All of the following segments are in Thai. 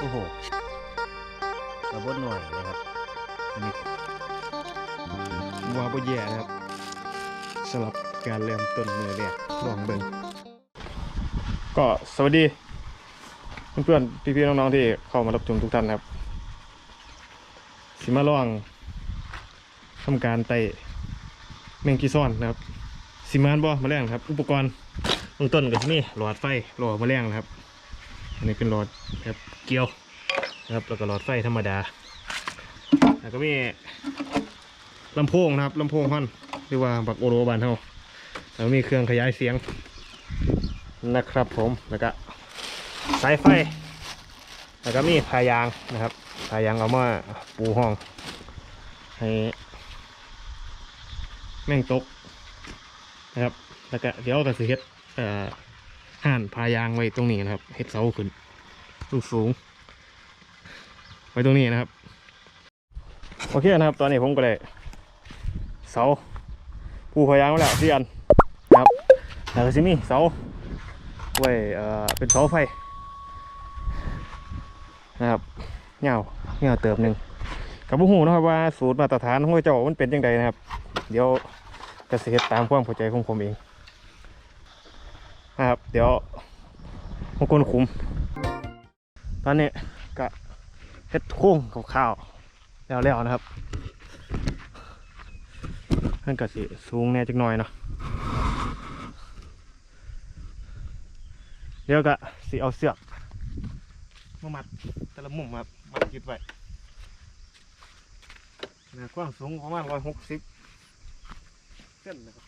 โอ้โหกระบดหน่อยนะครับ อันนี้ว่าบแย่นะครับสำหรับการเริ่มต้นมือแรกลองเบิ่งก็สวัสดี เพื่อนๆพี่ๆน้องๆที่เข้ามารับชมทุกท่านนะครับ สิมาลองทำการไต่แมงกีซ่อนนะครับ สิมานบ่มาแรงครับ อุปกรณ์เบื้องต้นก็จะมีหลอดไฟหลอดมาแรงนะครับ อันนี้เป็นหลอดแบบเกลียวนะครับแล้วก็หลอดไฟธรรมดา แล้วก็มีลำโพงนะครับลำโพงฮอนเรียกว่าบักโอโรบานเฮาแล้วมีเครื่องขยายเสียงนะครับผมแล้วก็สายไฟ แล้วก็มีพายางนะครับพายางเอามาปูห้อง ให้แม่งตกนะครับแล้วก็เดี๋ยวก็สิเฮ็ดเอ่อ ห่านพายางไว้ตรงนี้นะครับเฮ็ดเสาขึ้นลูกสูง ไว้ตรงนี้นะครับ โอเคนะครับ ตอนนี้ผมก็เลยเสาปูพายางไว้แล้วที่อันนะครับแล้วก็สิมีเสาไว้เอ่อเป็นเสาไฟนะครับเงาเงาเติมหนึ่งกับผู้หูนะครับว่าสูตรมาตรฐานของเจ้ามันเป็นยังไงนะครับ เดี๋ยวเกษตรตามความเข้าใจของผมเอง เดี๋ยวมากนคุม ตอนนี้ก็เฮ็ดโค้งกับข้าวๆแล้วๆนะครับนั่นก็สิสูงแน่จักหน่อยเนาะเดี๋ยวก็สิเอาเสือกมามัดแต่ละมุมครับมัดยึดไว้นาดกว้างสูงประมาณร้อยหกสิบเส้นนะครับ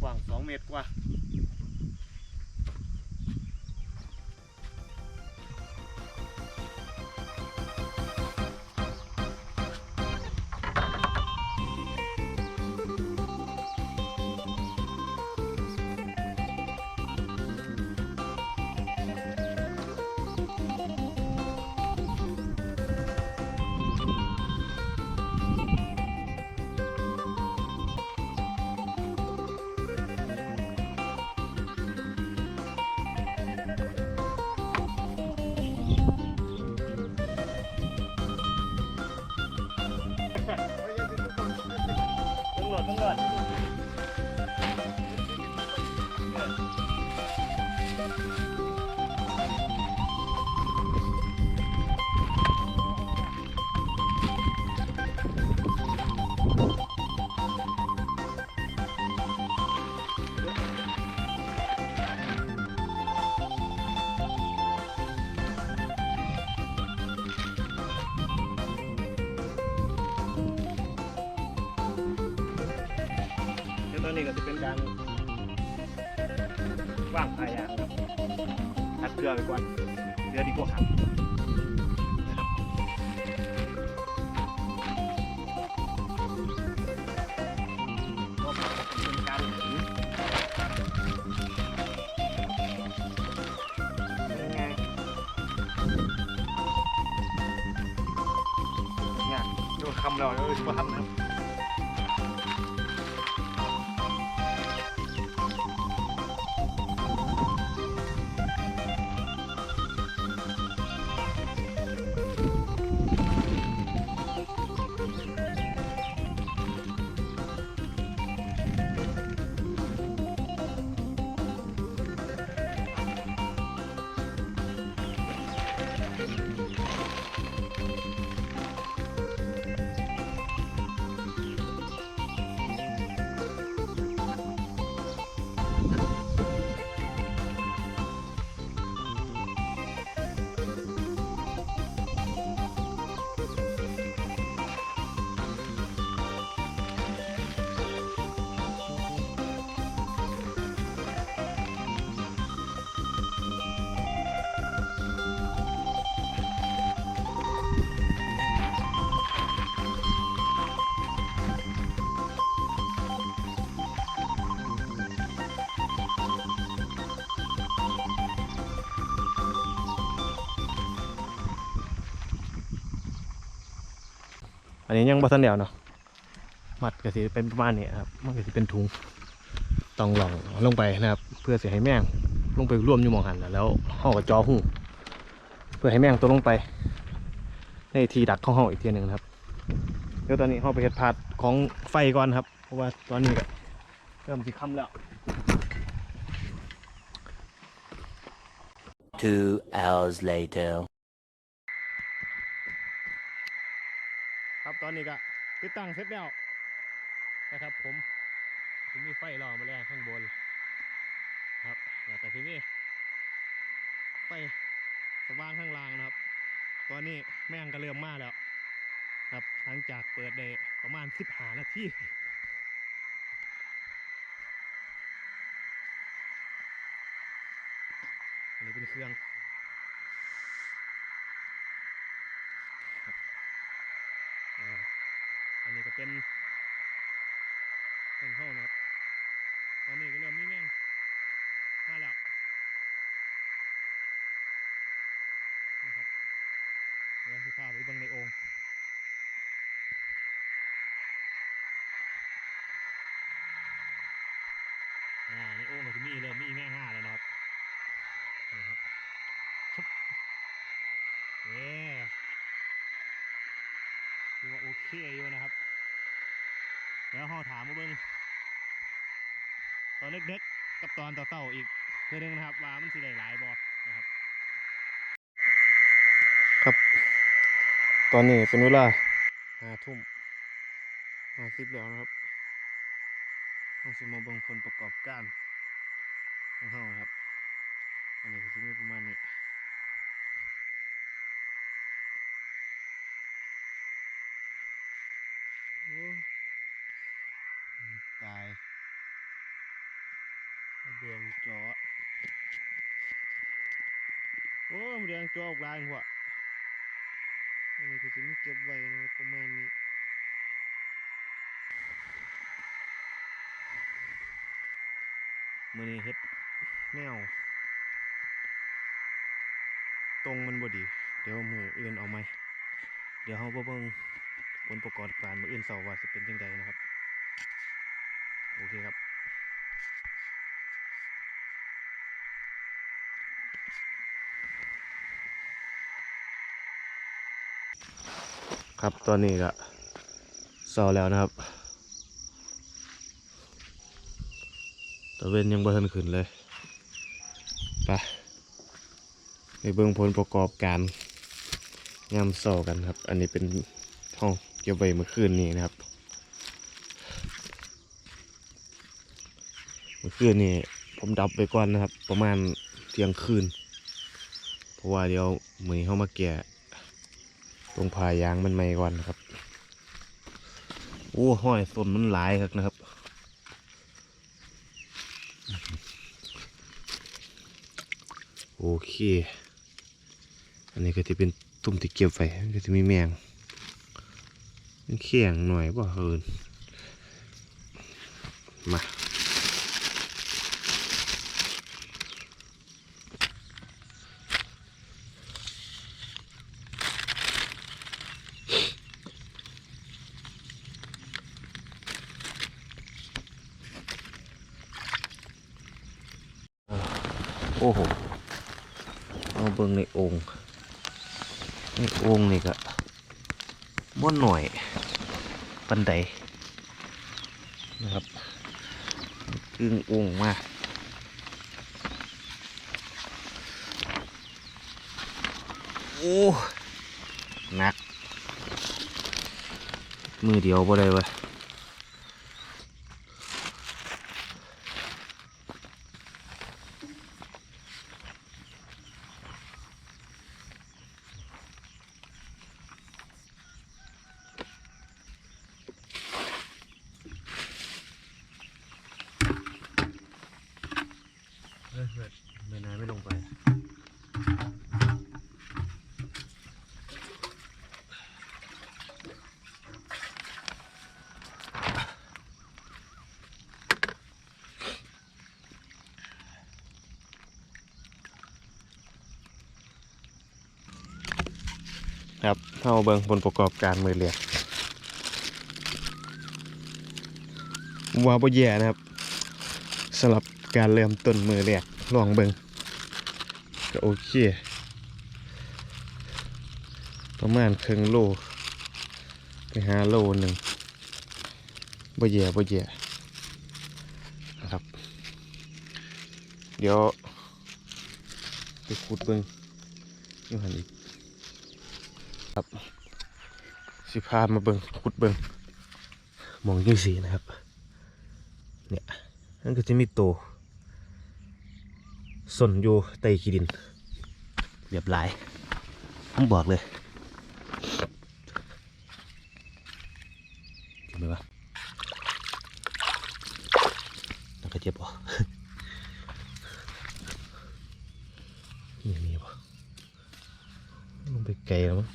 กว้างสองเมตรกว่า ต ตำรวจเดี๋ยวตอนนี้ก็จะเป็นการว่างพายางครับอัดเกลือไปก่อนเกลือดีกว่าครับก็เป็นการถือยังไงเนี่ยดูคำเราเออดูคำนะครับ อันนี้ยังบ่ทันเดียวเนาะมัดก็สิเป็นประมาณนี้ครับมันก็สิเป็นถุงต้องหล่องลงไปนะครับ เพื่อสิให้แม่งลงไปร่วมอยู่มองหันแล้วห่อกับจอหูเพื่อให้แมงตัวลงไป ในทีดักของห้ออีกทีหนึ่งครับเดี๋ยวตอนนี้เราไปเห็ดพาดของไฟก่อนครับ เพราะว่าตอนนี้ก็เริ่มสิค่ำแล้ว Two hours later. ครับ ตอนนี้ก็ติดตั้งเสร็จแล้วนะครับผมจะมีไฟรอมาแล้วข้างบนครับแล้วแต่ที่นี่ไฟสว่างข้างล่างนะครับ ตอนนี้แม่งก็เริ่มมาแล้วครับหลังจากเปิดได้ประมาณสิบหานาทีอันนี้เป็นเครื่องครับอ่า เป็นเป็นห้องนะครับ ตอนนี้ก็เริ่มมีแม่งมาแล้วนะครับเดี๋ยวสิพาไปบังในโอ่ง อ่าในโอ่งก็จะมีเริ่มมีแม่ห้าแล้วนะครับนี่ครับชุบเย้คือว่าโอเคอยู่นะครับ แล้วห้อถามมาเบิ้ง ตอนเล็กๆกับตอนเต่าอีกเพื่อนึงนะครับว่ามันสิได้หลายบอนะครับ ครับ ตอนนี้เป็นเวลาห้าทุ่มห้าสิบแล้วนะครับเราจะมาเบิ่งผลประกอบการของเราครับ อันนี้ก็จะมีประมาณนี้ โอ้ยตาย เดืองจอโอ้มเดืองจอออกลายหัวอันนี้ก็จะมีเก็บไว้นะครับประมาณนี้มือนี้เฮ็ดแนว ตรงมันบ่ดี เดี๋ยวมืออื่นเอาไหม เดี๋ยวเราบ่เบิ่งผลประกอบการมืออื่นเสาร์ว่าจะเป็นจังใดนะครับ โอเคครับ ครับตอนนี้ก็เสาร์แล้วนะครับตะเวนยังบ่ทันขึ้นเลยไปไปเบิ่งผลประกอบการยามเสากันครับ อันนี้เป็นห้องเก็บไว้เมื่อคืนนี้นะครับ เมื่อคืนนี้ผมดับไปก่อนนะครับ ประมาณเที่ยงคืน เพราะว่าเดี๋ยวมือเข้ามาแก่ ตรงพายางมันใหม่ก่อนครับโอ้ห้อยต้นมันหลายครับนะครับโอเค อันนี้ก็จะเป็นตุ่มที่เก็บไว้ก็จะมีแมงเขียงหน่อยบ่เอินมา โอ้โหเอาเบิ่งในองค์ในองค์นี่ก็บ่หน่อยปันใดนะครับอึ้งองค์มากโอ้หนัก มือเดียวบ่ได้เว้ย เฮ้ยเฮ้ยไม่นานไม่ลงไป ครับเอาเบิงผลประกอบการมือเรียกว่าบ่แย่นะครับสำหรับ การเริ่มต้นมือแรกลองเบิ่งก็โอเค ประมาณครึ่งโลไปหาโลหนึ่งบ่แย่บ่แย่นะครับ เดี๋ยวไปขุดเบิ่งอยู่หันอีกครับสิพามาเบิ่งขุดเบิ่งมองยี่สีนะครับ เนี่ยนั่นก็จะมีโต ส่วนอยู่ใต้ขี้ดินเรียบร้อยผมบอกเลยเห็นไหมวะแล้วก็เจ็บปะนี่มีปะลงไปไกลแล้วมั้ง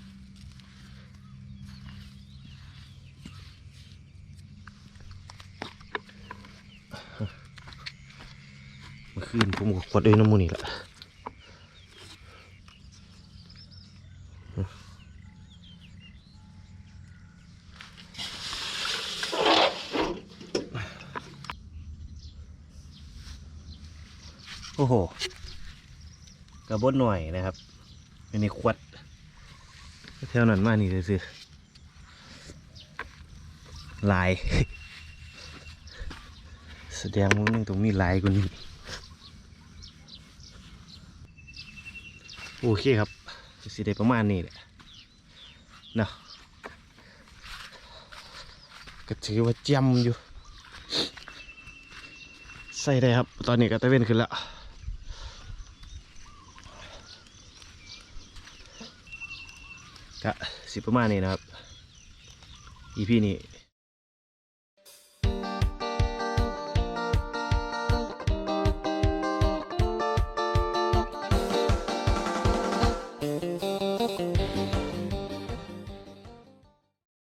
เมื่อคืน ผมก็ขวดด้วยน้ำมูนี่แหละโอ้โห กระบดหน่อยนะครับอันนี้ขวดแถวนั้นมานี่เลยสิลาย แสดงว่ามันต้องมีลายกว่านี้ โอเคครับสิได้ประมาณนี้แหละเนาะก็ถือว่าจำอยู่ ใส่ได้ครับ ตอนนี้ก็ตะเวนขึ้นแล้วก็สิประมาณนี้นะครับ EP นี้